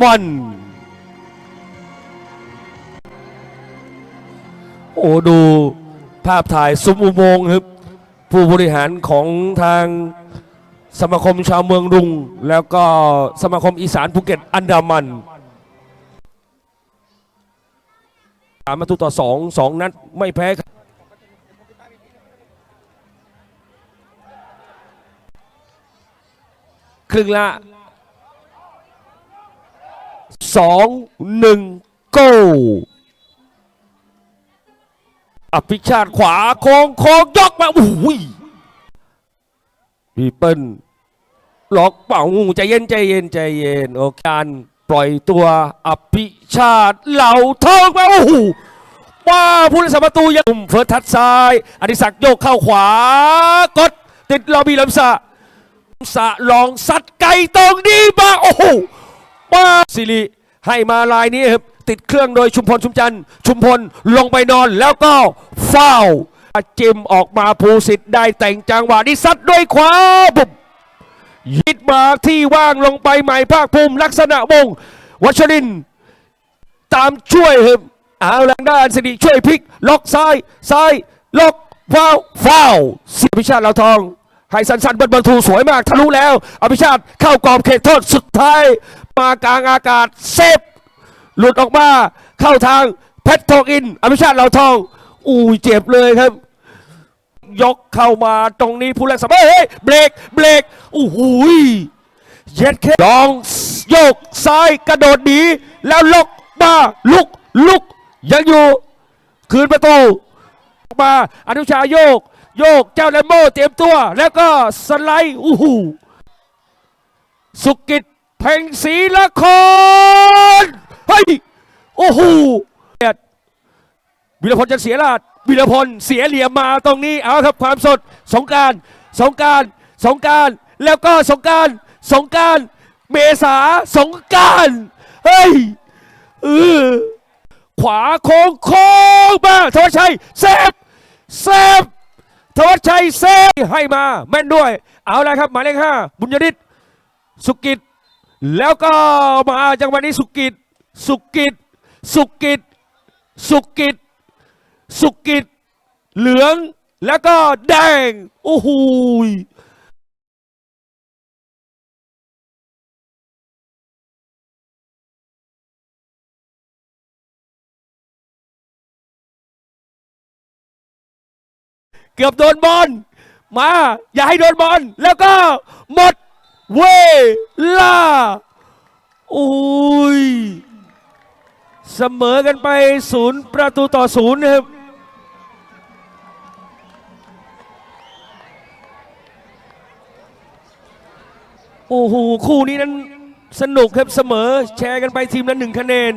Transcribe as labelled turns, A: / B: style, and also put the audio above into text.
A: มันโอ้ดูภาพถ่ายซุ้มอุโมงค์ครับ ผู้บริหารของทางสมาคมชาวเมืองรุง แล้วก็สมาคมอีสานภูเก็ตอันดามันสามประตูต่อสองสองนัดไม่แพ้ครับครึ่งละ สองหนึ่งโกอภิชาติขวาโค้งโค้งยกมาโอ้ยพี่เปิ้ลล็อกเป่าใจเย็นใจเย็นใจเย็นโอเคการปล่อยตัวอภิชาติเหล่าทองมาโอ้โหว่าผู้รักษาประตูยังเฟิร์สทัดซ้ายอดิศักดิ์โยกเข้าขวากดติดลอบีลำสะลำสะลองซัดไก่ตรงนี้มาโอ้โหว่าสิริ ให้มาลายนี้ครับติดเครื่องโดยชุมพลชุมจันทร์ชุมพลลงไปนอนแล้วก็ฟาวล์จิมออกมาภูสิทธิ์ได้แต่งจังหวะนี้ซัดด้วยขวาบุบยิดมาที่ว่างลงไปใหม่ภาคภูมิลักษณะวงวัชริน ตามช่วยเหิมเอาแรงด้านสิริช่วยพลิก ล็อกซ้ายซ้ายล็อกฟาวฟาวเสียพิชาติเหลาทอง ให้สันสันเบิร์นเบิร์นทูสวยมากทะลุแล้ว อภิชาติเข้ากรอบเขตโทษสุดท้าย มากลางอากาศเซฟหลุดออกมาเข้าทางเพชรทองอิน อภิชาติเหลาทองอุ้ยเจ็บเลยครับ ยกเข้ามาตรงนี้ผู้เล่นสมัยเฮ้ยเบรกเบรกโอ้โหยเย็ดแค่ลองโยกซ้ายกระโดดหนีแล้วลกมาลุกลุกยังอยู่ คืนประตูมาอนุชาโยก โยกเจ้าแลมโบ้เตรียมตัว แล้วก็สไลด์อู้หูสุกิจเพ่งศรีละครเฮ้ยโอ้โหวิรพลจะเสียลาดวิรพลเสียเหลี่ยมมาตรงนี้เอาครับความสดสงการสงการสงการแล้วก็สงการสงการเมษาสงการเฮ้ยเออขวาโค้งโค้งมาธวัชชัยเซฟเซฟ ทวัชชัยเซฟให้มา แม่นด้วย เอาละครับหมายเลขห้าบุญยริศสุกิจ แล้วก็มาจังหวะนี้สุกิจ สุกิจ สุกิจ สุกิจ สุกิจ เหลืองแล้วก็แดง โอ้โห เกือบโดนบอลมา อย่าให้โดนบอลแล้วก็หมดเวลาโอ้ยเสมอกันไปศูนย์ประตูต่อศูนย์นะครับโอ้โหคู่นี้นั้นสนุกครับเสมอแชร์กันไปทีมละหนึ่งคะแนน